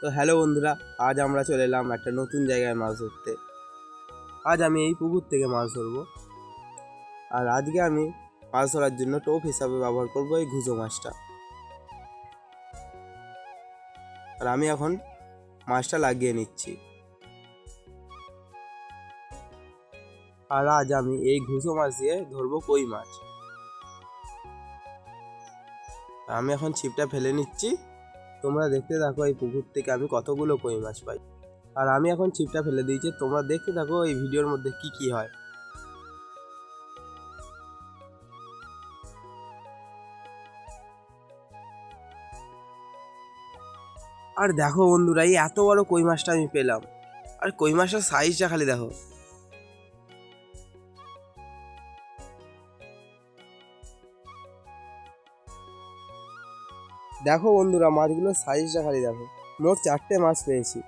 তো হ্যালো বন্ধুরা, আজ আমরা চলে এলাম একটা নতুন জায়গায় মাছ ধরতে। আজ আমি এই পুকুর থেকে মাছ ধরবো। আর আজকে আমি মাছ ধরার জন্য টোপ হিসাবে ব্যবহার করব এই ঘুজো মাছটা। আর আমি এখন মাছটা লাগিয়ে নিচ্ছি। আর আজ আমি এই ঘুষো মাছ দিয়ে ধরবো কই মাছ। আমি এখন ছিপটা ফেলে নিচ্ছি। তোমরা দেখতে থাকো এই পুকুর থেকে আমি কতগুলো কই মাছ পাই। আর আমি এখন ছিপটা ফেলে দিয়েছি, তোমরা দেখতে থাকো এই ভিডিওর মধ্যে কি কি হয়। আর দেখো বন্ধুরা, এই এত বড় কই মাছটা আমি পেলাম। আর কই মাছটার সাইজটা খালি দেখো। দেখো বন্ধুরা মাছগুলোর সাইজটা খালি দেখো। মোট চারটে মাছ পেয়েছি।